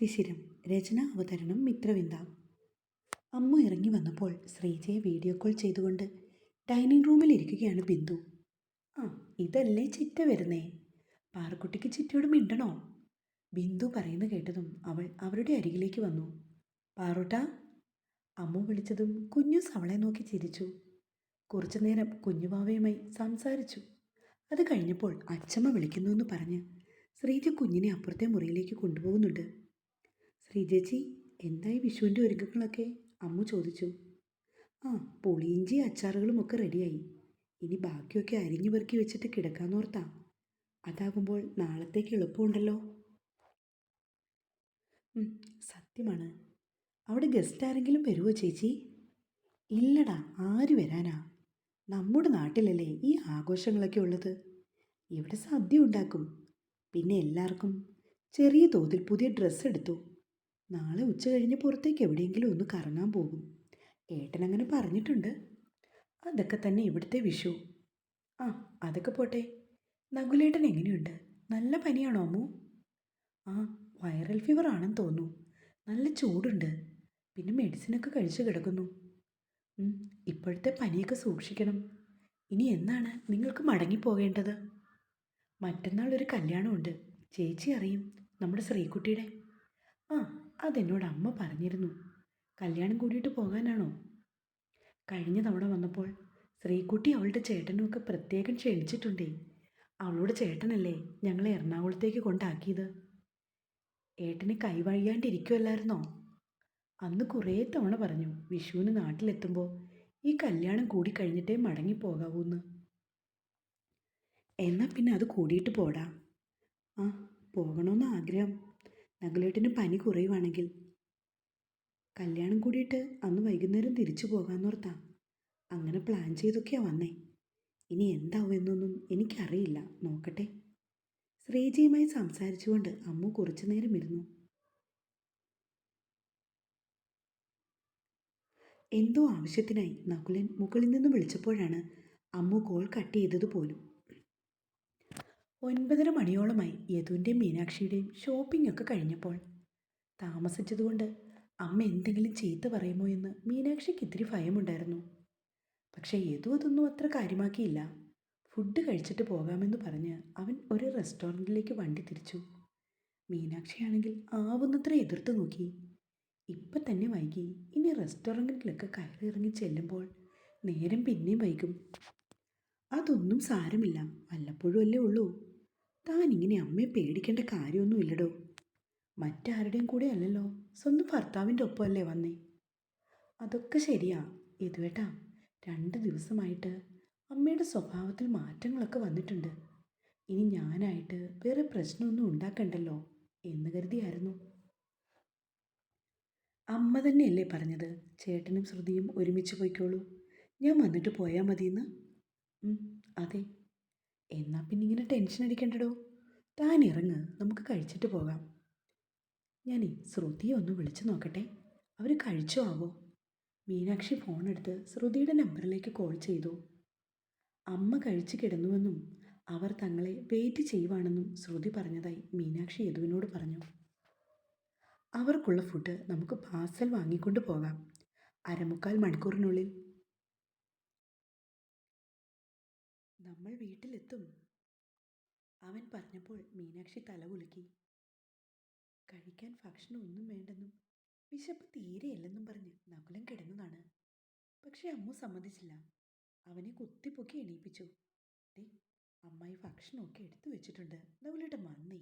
ശിശിരം രചന അവതരണം മിത്രവിന്ദ. അമ്മു ഇറങ്ങി വന്നപ്പോൾ ശ്രീജയെ വീഡിയോ കോൾ ചെയ്തുകൊണ്ട് ഡൈനിങ് റൂമിൽ ഇരിക്കുകയാണ് ബിന്ദു. ആ ഇതല്ലേ ചിറ്റ വരുന്നേ? പാറക്കുട്ടിക്ക് ചിറ്റയോട് മിണ്ടണോ? ബിന്ദു പറയുന്ന കേട്ടതും അവൾ അവരുടെ അരികിലേക്ക് വന്നു. പാറൂട്ട? അമ്മു വിളിച്ചതും കുഞ്ഞു അവളെ നോക്കി ചിരിച്ചു. കുറച്ചു നേരം കുഞ്ഞുവാവയുമായി സംസാരിച്ചു. അത് കഴിഞ്ഞപ്പോൾ അച്ചമ്മ വിളിക്കുന്നുവെന്ന് പറഞ്ഞ് ശ്രീജ കുഞ്ഞിനെ അപ്പുറത്തെ മുറിയിലേക്ക് കൊണ്ടുപോകുന്നുണ്ട്. ശ്രീജേച്ചി എന്തായി വിഷുവിന്റെ ഒരുക്കങ്ങളൊക്കെ? അമ്മ ചോദിച്ചു. ആ പുളിയിഞ്ചി അച്ചാറുകളും ഒക്കെ റെഡിയായി. ഇനി ബാക്കിയൊക്കെ അരിഞ്ഞു പെറുക്കി വെച്ചിട്ട് കിടക്കാന്നോർത്താ അതാകുമ്പോൾ നാളത്തേക്ക് എളുപ്പമുണ്ടല്ലോ. സത്യമാണ്. അവിടെ ഗസ്റ്റ് ആരെങ്കിലും വരുമോ ചേച്ചി? ഇല്ലടാ ആര് വരാനാ? നമ്മുടെ നാട്ടിലല്ലേ ഈ ആഘോഷങ്ങളൊക്കെ ഉള്ളത്? ഇവിടെ സദ്യ ഉണ്ടാക്കും. പിന്നെ എല്ലാവർക്കും ചെറിയ തോതിൽ പുതിയ ഡ്രസ്സ് എടുത്തു. നാളെ ഉച്ച കഴിഞ്ഞ് പുറത്തേക്ക് എവിടെയെങ്കിലും ഒന്ന് കറങ്ങാൻ പോകും. ഏട്ടൻ അങ്ങനെ പറഞ്ഞിട്ടുണ്ട്. അതൊക്കെ തന്നെ ഇവിടുത്തെ വിഷു. ആ അതൊക്കെ പോട്ടെ. നകുലേട്ടൻ എങ്ങനെയുണ്ട്? നല്ല പനിയാണോ അമ്മു? ആ വൈറൽ ഫീവർ ആണെന്ന് തോന്നുന്നു. നല്ല ചൂടുണ്ട്. പിന്നെ മെഡിസിനൊക്കെ കഴിച്ച് കിടക്കുന്നു. ഇപ്പോഴത്തെ പനിയൊക്കെ സൂക്ഷിക്കണം. ഇനി എന്നാണ് നിങ്ങൾക്ക് മടങ്ങിപ്പോകേണ്ടത്? മറ്റന്നാളൊരു കല്യാണമുണ്ട്. ചേച്ചി അറിയും നമ്മുടെ ശ്രീകുട്ടിയുടെ. ആ അതെന്നോട് അമ്മ പറഞ്ഞിരുന്നു. കല്യാണം കൂടിയിട്ട് പോകാനാണോ? കഴിഞ്ഞ തവണ വന്നപ്പോൾ ശ്രീകുട്ടി അവളുടെ ചേട്ടനുമൊക്കെ പ്രത്യേകം ക്ഷണിച്ചിട്ടുണ്ടേ. അവളുടെ ചേട്ടനല്ലേ ഞങ്ങളെ എറണാകുളത്തേക്ക് കൊണ്ടാക്കിയത്. ഏട്ടനെ കൈവഴിയാണ്ടിരിക്കുമല്ലായിരുന്നോ അന്ന് കുറേ തവണ പറഞ്ഞു വിഷുവിന് നാട്ടിലെത്തുമ്പോൾ ഈ കല്യാണം കൂടി കഴിഞ്ഞിട്ടേ മടങ്ങിപ്പോകാവൂന്ന് എന്നാൽ പിന്നെ അത് കൂടിയിട്ട് പോടാ. ആ പോകണമെന്ന് ആഗ്രഹം നഗലേട്ടിന് പനി കുറയുവാണെങ്കിൽ കല്യാണം കൂടിയിട്ട് അന്ന് വൈകുന്നേരം തിരിച്ചു പോകാമെന്നോർത്താ അങ്ങനെ പ്ലാൻ ചെയ്തൊക്കെയാ വന്നേ. ഇനി എന്താവും എന്നൊന്നും എനിക്കറിയില്ല. നോക്കട്ടെ. ശ്രീജയുമായി സംസാരിച്ചുകൊണ്ട് അമ്മു കുറച്ചു നേരം ഇരുന്നു. എന്തോ ആവശ്യത്തിനായി നകുലൻ മുകളിൽ നിന്ന് വിളിച്ചപ്പോഴാണ് അമ്മു കോൾ കട്ട് ചെയ്തത് പോലും. ഒൻപതര മണിയോളമായി യദുവിന്റെയും മീനാക്ഷിയുടെയും ഷോപ്പിംഗ് ഒക്കെ കഴിഞ്ഞപ്പോൾ താമസിച്ചതുകൊണ്ട് അമ്മ എന്തെങ്കിലും ചീത്ത പറയുമോ എന്ന് മീനാക്ഷിക്ക് ഇത്തിരി ഭയമുണ്ടായിരുന്നു. പക്ഷേ യദു അതൊന്നും അത്ര കാര്യമാക്കിയില്ല. ഫുഡ് കഴിച്ചിട്ട് പോകാമെന്ന് പറഞ്ഞ് അവൻ ഒരു റെസ്റ്റോറന്റിലേക്ക് വണ്ടി തിരിച്ചു. മീനാക്ഷിയാണെങ്കിൽ ആവുന്നത്ര എതിർത്ത് നോക്കി. ഇപ്പം തന്നെ വൈകി. ഇനി റെസ്റ്റോറന്റിലൊക്കെ കയറി ഇറങ്ങി ചെല്ലുമ്പോൾ നേരം പിന്നെയും വൈകും. അതൊന്നും സാരമില്ല. വല്ലപ്പോഴും അല്ലേ ഉള്ളൂ. താൻ ഇങ്ങനെ അമ്മയെ പേടിക്കേണ്ട കാര്യമൊന്നുമില്ലടോ. മറ്റാരുടെയും കൂടെ അല്ലല്ലോ. സ്വന്തം ഭർത്താവിന്റെ ഒപ്പമല്ലേ വന്നേ. അതൊക്കെ ശരിയാ. ഇതുവേട്ടാ രണ്ട് ദിവസമായിട്ട് അമ്മയുടെ സ്വഭാവത്തിൽ മാറ്റങ്ങളൊക്കെ വന്നിട്ടുണ്ട്. ഇനി ഞാനായിട്ട് വേറെ പ്രശ്നമൊന്നും ഉണ്ടാക്കണ്ടല്ലോ എന്ന് കരുതിയായിരുന്നു. അമ്മ തന്നെയല്ലേ പറഞ്ഞത്. ചേട്ടനും ശ്രുതിയും ഒരുമിച്ച് പോയിക്കോളൂ. ഞാൻ വന്നിട്ട് പോയാൽ മതിയെന്ന്. അതെ. എന്നാൽ പിന്നെ ഇങ്ങനെ ടെൻഷൻ അടിക്കണ്ടടോ? താൻ ഇറങ്ങ് നമുക്ക് കഴിച്ചിട്ട് പോകാം. ഞാനേ ശ്രുതിയെ ഒന്ന് വിളിച്ചു നോക്കട്ടെ. അവർ കഴിച്ചോ ആവോ? മീനാക്ഷി ഫോണെടുത്ത് ശ്രുതിയുടെ നമ്പറിലേക്ക് കോൾ ചെയ്തു. അമ്മ കഴിച്ചു കിടന്നുവെന്നും അവർ തങ്ങളെ വെയിറ്റ് ചെയ്യുവാണെന്നും ശ്രുതി പറഞ്ഞതായി മീനാക്ഷി യദുവിനോട് പറഞ്ഞു. അവർക്കുള്ള ഫുഡ് നമുക്ക് പാർസൽ വാങ്ങിക്കൊണ്ട് പോകാം. അരമുക്കാൽ മണിക്കൂറിനുള്ളിൽ നമ്മൾ വീട്ടിലെത്തും. അവൻ പറഞ്ഞപ്പോൾ മീനാക്ഷി തല കുലുക്കി. കഴിക്കാൻ ഭക്ഷണം ഒന്നും വേണ്ടെന്നും വിശപ്പ് തീരെയില്ലെന്നും പറഞ്ഞ് നകുലം കിടന്നതാണ്. പക്ഷെ അമ്മു സമ്മതിച്ചില്ല. അവനെ കുത്തിപ്പൊക്കി എണീപ്പിച്ചു. ദേ അമ്മായി ഭക്ഷണമൊക്കെ എടുത്തു വെച്ചിട്ടുണ്ട്. നകുലയുടെ മന്നി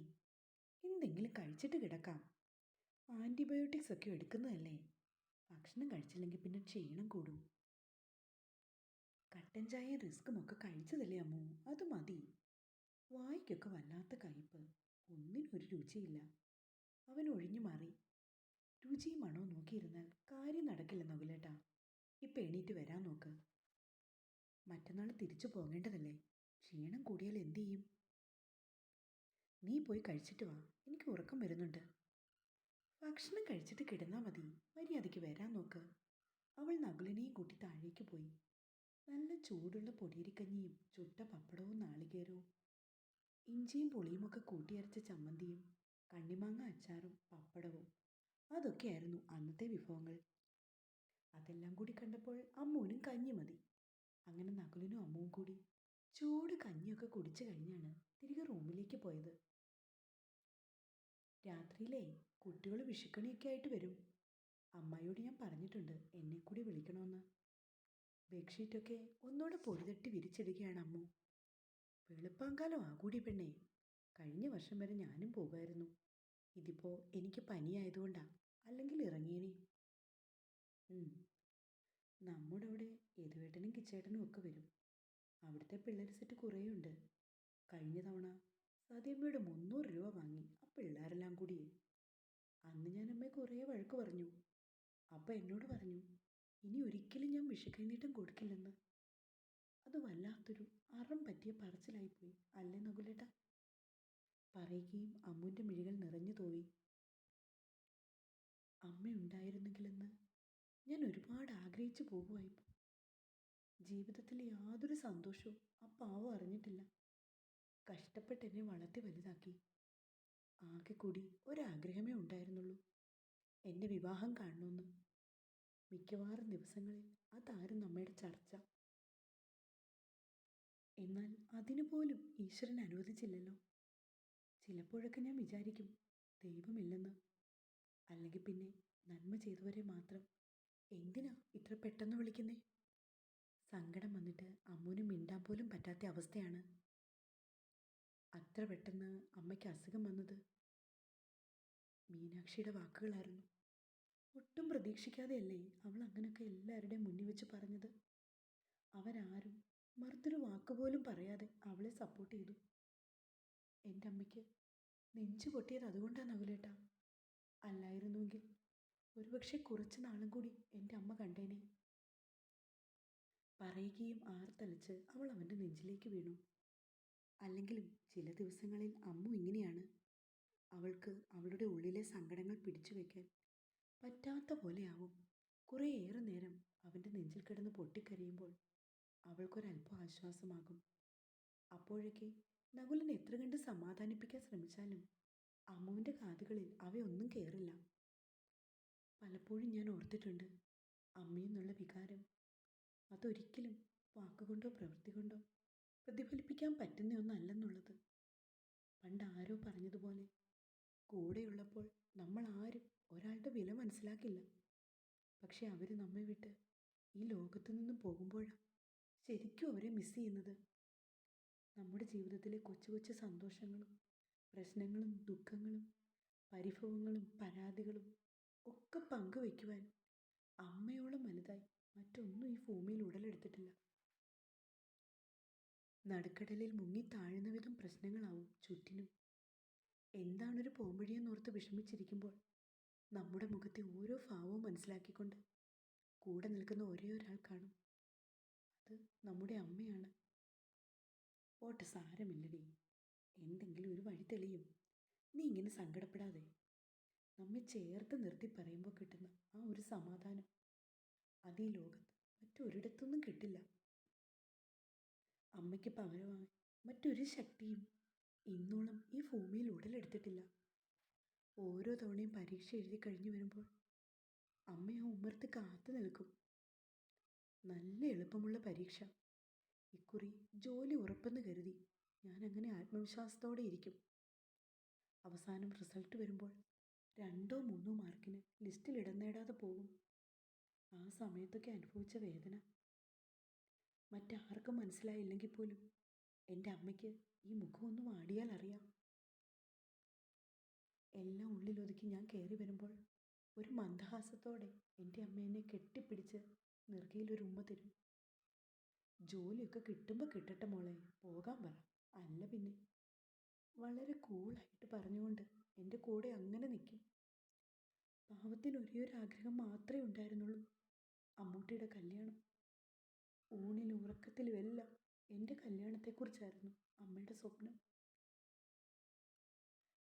എന്തെങ്കിലും കഴിച്ചിട്ട് കിടക്കാം. ആന്റിബയോട്ടിക്സ് ഒക്കെ എടുക്കുന്നതല്ലേ? ഭക്ഷണം കഴിച്ചില്ലെങ്കിൽ പിന്നെ ക്ഷീണം കൂടും. കട്ടൻ ചായയും റിസ്ക്കും ഒക്കെ കഴിച്ചതല്ലേ അമ്മു? അത് മതി. വായിക്കൊക്കെ വല്ലാത്ത കയ്പ് ഒന്നിനൊരു രുചിയില്ല. അവൻ ഒഴിഞ്ഞു മാറി. രുചിയും മണോ നോക്കിയിരുന്നാൽ കാര്യം നടക്കില്ല നകുലേട്ടാ. ഇപ്പം എണീറ്റ് വരാൻ നോക്ക്. മറ്റന്നാൾ തിരിച്ചു പോകേണ്ടതല്ലേ? ക്ഷീണം കൂടിയാൽ എന്തു ചെയ്യും? നീ പോയി കഴിച്ചിട്ട് വാ. എനിക്ക് ഉറക്കം വരുന്നുണ്ട്. ഭക്ഷണം കഴിച്ചിട്ട് കിടന്നാൽ മതി. മര്യാദയ്ക്ക് വരാൻ നോക്ക്. അവൾ നകുലിനെയും കൂട്ടി താഴേക്ക് പോയി. നല്ല ചൂടുള്ള പൊടിയരിക്കഞ്ഞിയും ചുട്ട പപ്പടവും നാളികേരവും. ഇഞ്ചിയും പുളിയുമൊക്കെ കൂട്ടിയരച്ച ചമ്മന്തിയും കണ്ണിമാങ്ങ അച്ചാറും പപ്പടവും അതൊക്കെയായിരുന്നു അന്നത്തെ വിഭവങ്ങൾ. അതെല്ലാം കൂടി കണ്ടപ്പോൾ അമ്മൂനും കഞ്ഞി മതി. അങ്ങനെ നകുലിനും അമ്മുവും കൂടി ചൂട് കഞ്ഞിയൊക്കെ കുടിച്ചു കഴിഞ്ഞാണ് തിരികെ റൂമിലേക്ക് പോയത്. രാത്രിയിലേ കുട്ടികൾ വിഷുക്കണിയൊക്കെ ആയിട്ട് വരും. അമ്മയോട് ഞാൻ പറഞ്ഞിട്ടുണ്ട് എന്നെ കൂടി വിളിക്കണമെന്ന് ബെഡ്ഷീറ്റൊക്കെ ഒന്നോടെ പൊടിതട്ടി വിരിച്ചിടുകയാണ് അമ്മു. വെളുപ്പാങ്കാലം ആകൂടി പെണ്ണേ. കഴിഞ്ഞ വർഷം വരെ ഞാനും പോകുമായിരുന്നു. ഇതിപ്പോൾ എനിക്ക് പനിയായതുകൊണ്ടാ. അല്ലെങ്കിൽ ഇറങ്ങിയനെ. നമ്മുടെ അവിടെ യദുവേട്ടനും കിച്ചേട്ടനും ഒക്കെ വരും. അവിടുത്തെ പിള്ളേർ സെറ്റ് കുറേയുണ്ട്. കഴിഞ്ഞ തവണ സതിയമ്മയുടെ മുന്നൂറ് രൂപ വാങ്ങി ആ പിള്ളേരെല്ലാം കൂടി അന്ന് ഞാൻ അമ്മയെ കുറേ വഴക്ക് പറഞ്ഞു. അപ്പം എന്നോട് പറഞ്ഞു ഇനി ഒരിക്കലും ഞാൻ വിഷുക്കൈനീട്ടം കൊടുക്കില്ലെന്ന്. അത് വല്ലാത്തൊരു അറം പറ്റിയ പറച്ചിലായിപ്പോയി. അല്ലേ നകുലേട്ട? പറയുകയും അമ്മുവിന്റെ മിഴികൾ നിറഞ്ഞു തോയി അമ്മയുണ്ടായിരുന്നെങ്കിലെന്ന് ഞാൻ ഒരുപാട് ആഗ്രഹിച്ചു പോകുമായിപ്പോൾ ജീവിതത്തിൽ യാതൊരു സന്തോഷവും ആ പാവം അറിഞ്ഞിട്ടില്ല. കഷ്ടപ്പെട്ട് എന്നെ വളർത്തി വലുതാക്കി. ആകെ കൂടി ഒരാഗ്രഹമേ ഉണ്ടായിരുന്നുള്ളൂ. എന്നെ വിവാഹം കാണണമെന്ന് മിക്കവാറും ദിവസങ്ങളിൽ അതാരും നമ്മയുടെ ചർച്ച. എന്നാൽ അതിനു പോലും ഈശ്വരൻ അനുവദിച്ചില്ലല്ലോ. ചിലപ്പോഴൊക്കെ ഞാൻ വിചാരിക്കും ദൈവമില്ലെന്ന്. അല്ലെങ്കിൽ പിന്നെ നന്മ ചെയ്തവരെ മാത്രം എന്തിനാ ഇത്ര പെട്ടെന്ന് വിളിക്കുന്നേ? സങ്കടം വന്നിട്ട് അമ്മൂന് മിണ്ടാൻ പോലും പറ്റാത്ത അവസ്ഥയാണ്. അത്ര പെട്ടെന്ന് അമ്മയ്ക്ക് അസുഖം വന്നത്. മീനാക്ഷിയുടെ വാക്കുകളായിരുന്നു. ഒട്ടും പ്രതീക്ഷിക്കാതെയല്ലേ അവൾ അങ്ങനെയൊക്കെ എല്ലാവരുടെയും മുന്നിൽ വെച്ച് പറഞ്ഞത്? അവരാരും മറുത്തൊരു വാക്കുപോലും പറയാതെ അവളെ സപ്പോർട്ട് ചെയ്തു. എന്റെ അമ്മയ്ക്ക് നെഞ്ചു പൊട്ടിയത് അതുകൊണ്ടാണ് നകുലേട്ടാ അല്ലായിരുന്നുവെങ്കിൽ ഒരുപക്ഷെ കുറച്ച് നാളും കൂടി എന്റെ അമ്മ കണ്ടേനെ. പറയുകയും ആർത്തലച്ച് അവൾ അവന്റെ നെഞ്ചിലേക്ക് വീണു. അല്ലെങ്കിലും ചില ദിവസങ്ങളിൽ അമ്മു ഇങ്ങനെയാണ്. അവൾക്ക് അവളുടെ ഉള്ളിലെ സങ്കടങ്ങൾ പിടിച്ചു വയ്ക്കാൻ പറ്റാത്ത പോലെയാവും. കുറേയേറെ നേരം അവന്റെ നെഞ്ചിൽ കിടന്ന് പൊട്ടിക്കരയുമ്പോൾ അവൾക്കൊരല്പം ആശ്വാസമാകും. അപ്പോഴൊക്കെ നകുലൻ എത്ര കണ്ട് സമാധാനിപ്പിക്കാൻ ശ്രമിച്ചാലും അമ്മുവിന്റെ കാതുകളിൽ അവയൊന്നും കയറില്ല പലപ്പോഴും ഞാൻ ഓർത്തിട്ടുണ്ട് അമ്മയെന്നുള്ള വികാരം അതൊരിക്കലും വാക്കുകൊണ്ടോ പ്രവൃത്തി കൊണ്ടോ പ്രതിഫലിപ്പിക്കാൻ പറ്റുന്ന ഒന്നല്ലെന്നുള്ളത് പണ്ട് ആരോ പറഞ്ഞതുപോലെ കൂടെയുള്ളപ്പോൾ നമ്മൾ ആരും ഒരാളുടെ വില മനസ്സിലാക്കില്ല. പക്ഷെ അവർ നമ്മെ വിട്ട് ഈ ലോകത്തു നിന്നും പോകുമ്പോഴാണ് ശരിക്കും അവരെ മിസ് ചെയ്യുന്നത്. നമ്മുടെ ജീവിതത്തിലെ കൊച്ചു കൊച്ചു സന്തോഷങ്ങളും പ്രശ്നങ്ങളും ദുഃഖങ്ങളും പരിഭവങ്ങളും പരാതികളും ഒക്കെ പങ്കുവയ്ക്കുവാൻ അമ്മയോളം വലുതായി മറ്റൊന്നും ഈ ഭൂമിയിൽ ഉടലെടുത്തിട്ടില്ല. നടുക്കടലിൽ മുങ്ങി താഴുന്ന വിധം പ്രശ്നങ്ങളാവും ചുറ്റിനും. എന്താണൊരു പോംവഴിയെന്നോർത്ത് വിഷമിച്ചിരിക്കുമ്പോൾ നമ്മുടെ മുഖത്തെ ഓരോ ഭാവവും മനസ്സിലാക്കിക്കൊണ്ട് കൂടെ നിൽക്കുന്ന ഒരേ ഒരാൾ കാണും. അത് നമ്മുടെ അമ്മയാണ്. ഓട്ടെ സാരമില്ലടി. എന്തെങ്കിലും ഒരു വഴി തെളിയും. നീ ഇങ്ങനെ സങ്കടപ്പെടാതെ നമ്മെ ചേർത്ത് നിർത്തി പറയുമ്പോൾ കിട്ടുന്ന ആ ഒരു സമാധാനം അത് ഈ ലോകത്ത് മറ്റൊരിടത്തൊന്നും കിട്ടില്ല. അമ്മയ്ക്ക് പകരമായി മറ്റൊരു ശക്തിയും ഇന്നോളം ഈ ഭൂമിയിൽ ഉടലെടുത്തിട്ടില്ല. ഓരോ തവണയും പരീക്ഷ എഴുതി കഴിഞ്ഞു വരുമ്പോൾ അമ്മ ആ ഉമ്മർത്ത് കാത്തു നിൽക്കും. നല്ല എളുപ്പമുള്ള പരീക്ഷ. ഇക്കുറി ജോലി ഉറപ്പെന്ന് കരുതി ഞാൻ അങ്ങനെ ആത്മവിശ്വാസത്തോടെ ഇരിക്കും. അവസാനം റിസൾട്ട് വരുമ്പോൾ രണ്ടോ മൂന്നോ മാർക്കിന് ലിസ്റ്റിൽ ഇടം നേടാതെ പോകും. ആ സമയത്തൊക്കെ അനുഭവിച്ച വേദന. മറ്റാർക്കും മനസ്സിലായില്ലെങ്കിൽ പോലും എന്റെ അമ്മയ്ക്ക് ഈ മുഖം ഒന്ന് വാടിയാൽ അറിയാം. എല്ലാം ഉള്ളിലൊതുക്കി ഞാൻ കയറി വരുമ്പോൾ ഒരു മന്ദഹാസത്തോടെ എന്റെ അമ്മ എന്നെ കെട്ടിപ്പിടിച്ച് നെറുകയിലൊരു ഉമ്മ തരും. ജോലിയൊക്കെ കിട്ടുമ്പോൾ കിട്ടട്ടെ മോളെ പോകാൻ പറ. അല്ല പിന്നെ. വളരെ കൂളായിട്ട് പറഞ്ഞുകൊണ്ട് എന്റെ കൂടെ അങ്ങനെ നിൽക്കും പാവത്തിന് ഒരേ ഒരു ആഗ്രഹം മാത്രമേ ഉണ്ടായിരുന്നുള്ളൂ. അമ്മൂട്ടിയുടെ കല്യാണം. ഊണിലും ഉറക്കത്തിലും എല്ലാം എന്റെ കല്യാണത്തെക്കുറിച്ചായിരുന്നു അമ്മയുടെ സ്വപ്നം.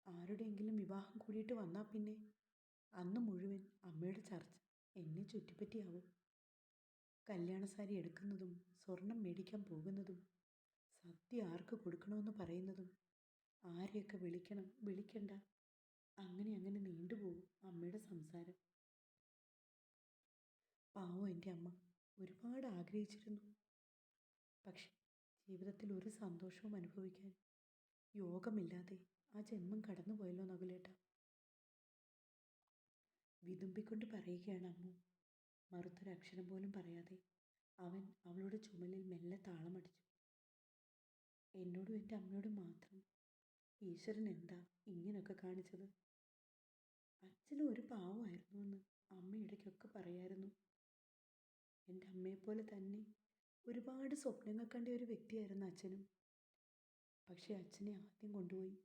ആരുടെയെങ്കിലും വിവാഹം കൂടിയിട്ട് വന്നാൽ പിന്നെ അന്ന് മുഴുവൻ അമ്മയുടെ ചർച്ച എന്നെ ചുറ്റിപ്പറ്റിയാവും. കല്യാണ സാരി എടുക്കുന്നതും സ്വർണം മേടിക്കാൻ പോകുന്നതും സദ്യ ആർക്ക് കൊടുക്കണമെന്ന് പറയുന്നതും ആരെയൊക്കെ വിളിക്കണം വിളിക്കണ്ട അങ്ങനെ അങ്ങനെ നീണ്ടുപോകും അമ്മയുടെ സംസാരം. പാവം എന്റെ അമ്മ ഒരുപാട് ആഗ്രഹിച്ചിരുന്നു. പക്ഷെ ജീവിതത്തിൽ ഒരു സന്തോഷവും അനുഭവിക്കാൻ യോഗമില്ലാതെ ആ ജന്മം കടന്നുപോയല്ലോ നകുലേട്ട. വിതുമ്പിക്കൊണ്ട് പറയുകയാണ് അമ്മു. മറുത്തൊരക്ഷരം പോലും പറയാതെ അവൻ അവളുടെ ചുമലിൽ മെല്ലെ താളമടിച്ചു. എന്നോടും എന്റെ അമ്മയോടും മാത്രം ഈശ്വരൻ എന്താ ഇങ്ങനെയൊക്കെ കാണിച്ചത്? അച്ഛനും ഒരു പാവമായിരുന്നു എന്ന് അമ്മ ഇടയ്ക്കൊക്കെ പറയായിരുന്നു. എന്റെ അമ്മയെപ്പോലെ തന്നെ ഒരുപാട് സ്വപ്നങ്ങൾ കണ്ട ഒരു വ്യക്തിയായിരുന്നു അച്ഛനും. പക്ഷേ അച്ഛനെ ആദ്യം കൊണ്ടുപോയി.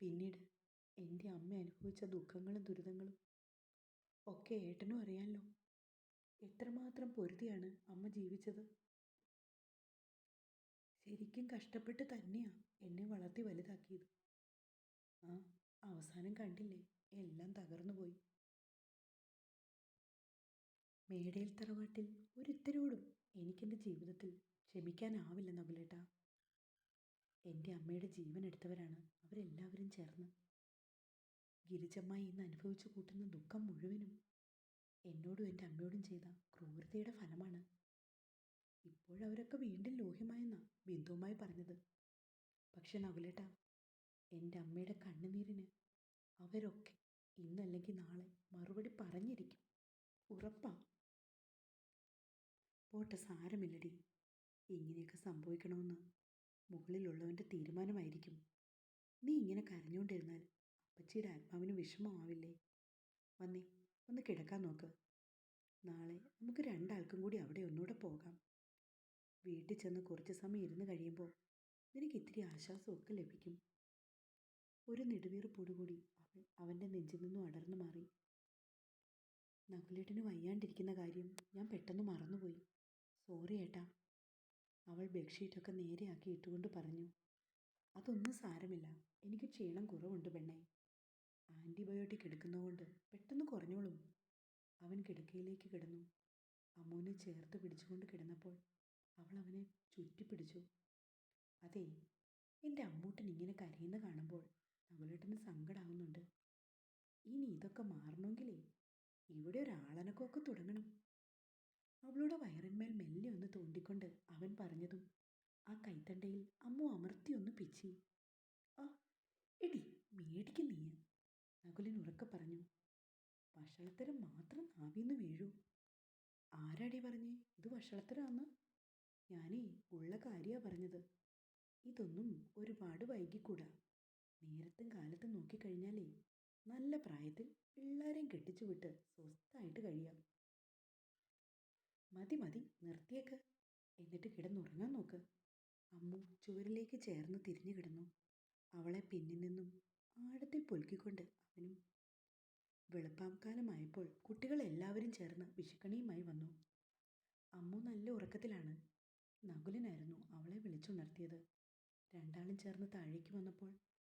പിന്നീട് എന്റെ അമ്മ അനുഭവിച്ച ദുഃഖങ്ങളും ദുരിതങ്ങളും ഒക്കെ ഏട്ടനും അറിയാമല്ലോ എത്രമാത്രം പൊരുതിയാണ് അമ്മ ജീവിച്ചത്. ശരിക്കും കഷ്ടപ്പെട്ട് തന്നെയാണ് എന്നെ വളർത്തി വലുതാക്കിയത്. ആ അവസാനം കണ്ടില്ലേ എല്ലാം തകർന്നു പോയി. മേടയിൽ തറവാട്ടിൽ ഒരുത്തരോടും എനിക്കെന്റെ ജീവിതത്തിൽ ക്ഷമിക്കാനാവില്ല നകുലേട്ട എന്റെ അമ്മയുടെ ജീവൻ എടുത്തവരാണ് അവരെല്ലാവരും ചേർന്ന്. ഗിരിജമ്മായി ഇന്ന് അനുഭവിച്ചു കൂട്ടുന്ന ദുഃഖം മുഴുവനും എന്നോടും എന്റെ അമ്മയോടും ചെയ്ത ക്രൂരതയുടെ ഫലമാണ്. ഇപ്പോഴവരൊക്കെ വീണ്ടും ലോഹ്യമായെന്നാ ബിന്ദുവുമായി പറഞ്ഞത്. പക്ഷെ നകുലേട്ട എന്റെ അമ്മയുടെ കണ്ണുനീരിന് അവരൊക്കെ ഇന്നല്ലെങ്കിൽ നാളെ മറുപടി പറഞ്ഞിരിക്കും. ഉറപ്പാ. പോട്ടെ സാരമില്ലടി. ഇങ്ങനെയൊക്കെ സംഭവിക്കണമെന്ന് മുകളിലുള്ളവന്റെ തീരുമാനമായിരിക്കും. നീ ഇങ്ങനെ കരഞ്ഞുകൊണ്ടിരുന്നാൽ അപ്പച്ചിയുടെ ആത്മാവിന് വിഷമമാവില്ലേ? വന്നേ ഒന്ന് കിടക്കാൻ നോക്ക്. നാളെ നമുക്ക് രണ്ടാൾക്കും കൂടി അവിടെ ഒന്നുകൂടെ പോകാം. വീട്ടിൽ ചെന്ന് കുറച്ച് സമയം ഇരുന്ന് കഴിയുമ്പോൾ നിനക്ക് ഇത്തിരി ആശ്വാസമൊക്കെ ലഭിക്കും. ഒരു നെടുവീർപ്പോടുകൂടി അവൻ അവന്റെ നെഞ്ചിൽ നിന്നും അടർന്നു മാറി. നകുലേട്ടന് വയ്യാണ്ടിരിക്കുന്ന കാര്യം ഞാൻ പെട്ടെന്ന് മറന്നുപോയി. സോറി ഏട്ടാ. അവൾ ബെഡ്ഷീറ്റൊക്കെ നേരെയാക്കി ഇട്ടുകൊണ്ട് പറഞ്ഞു. അതൊന്നും സാരമില്ല. എനിക്ക് ക്ഷീണം കുറവുണ്ട് പെണ്ണേ. ആന്റിബയോട്ടിക് എടുക്കുന്നതുകൊണ്ട് പെട്ടെന്ന് കുറഞ്ഞോളും. അവൻ കിടക്കയിലേക്ക് കിടന്നു. അമ്മുവിനെ ചേർത്ത് പിടിച്ചുകൊണ്ട് കിടന്നപ്പോൾ അവൾ അവനെ ചുറ്റിപ്പിടിച്ചു. അതെ എന്റെ അമ്മൂട്ടൻ ഇങ്ങനെ കരയുന്ന കാണുമ്പോൾ നകുലേട്ടന് സങ്കടാവുന്നുണ്ട് ഇനി ഇതൊക്കെ മാറണമെങ്കിലേ ഇവിടെ ഒരാളനക്കൊക്കെ തുടങ്ങണം. അവളുടെ വയറിന്മേൽ മെല്ലെ ഒന്ന് തോണ്ടിക്കൊണ്ട് അവൻ പറഞ്ഞതും ആ കൈത്തണ്ടയിൽ അമ്മു അമർത്തി ഒന്ന് പിച്ചി. ആ എടി മേടിക്കും നീ നകുലൻ ഉറക്കെ പറഞ്ഞു. വഷളത്തരം മാത്രം നാവിന്ന് വീഴൂ. ആരാടി പറഞ്ഞേ? ഇത് വഷളത്തരാന്ന്? ഞാനേ ഉള്ള കാര്യാ പറഞ്ഞത്. ഇതൊന്നും ഒരുപാട് വൈകിക്കൂടാ. നേരത്തും കാലത്തും നോക്കിക്കഴിഞ്ഞാലേ നല്ല പ്രായത്തിൽ എല്ലാവരെയും കെട്ടിച്ചു വിട്ട് സ്വസ്ഥായിട്ട് കഴിയാം. മതി മതി. നിർത്തിയേക്ക്. എന്നിട്ട് കിടന്നുറങ്ങാൻ നോക്ക്. അമ്മു ചുവരിലേക്ക് ചേർന്ന് തിരിഞ്ഞു കിടന്നു. അവളെ പിന്നിൽ നിന്നും ആഴത്തിൽ പൊലുക്കിക്കൊണ്ട് അവനും വെളുപ്പാംകാലമായപ്പോൾ കുട്ടികൾ എല്ലാവരും ചേർന്ന് വിഷുക്കണിയുമായി വന്നു. അമ്മു നല്ല ഉറക്കത്തിലാണ്. നകുലനായിരുന്നു അവളെ വിളിച്ചുണർത്തിയത്. രണ്ടാളും ചേർന്ന് താഴേക്ക് വന്നപ്പോൾ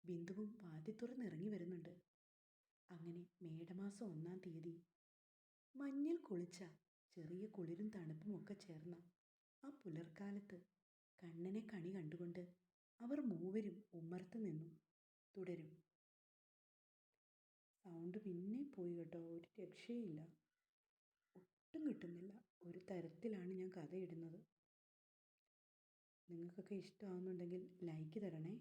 ബിന്ദുവും വാതി തുറന്നിറങ്ങി വരുന്നുണ്ട്. അങ്ങനെ മേടമാസം ഒന്നാം തീയതി മഞ്ഞിൽ കുളിച്ച ചെറിയ കുളിരും തണുപ്പും ഒക്കെ ചേർന്ന ആ പുലർക്കാലത്ത് കണ്ണനെ കണി കണ്ടുകൊണ്ട് അവർ മൂവരും ഉമ്മർത്ത് നിന്നു. തുടരും. സൗണ്ട് പിന്നെ പോയി കേട്ടോ. ഒരു രക്ഷയില്ല. ഒട്ടും കിട്ടുന്നില്ല. ഒരു തരത്തിലാണ് ഞാൻ കഥ ഇടുന്നത് നിങ്ങൾക്കൊക്കെ ഇഷ്ടമാവുന്നുണ്ടെങ്കിൽ ലൈക്ക് തരണേ.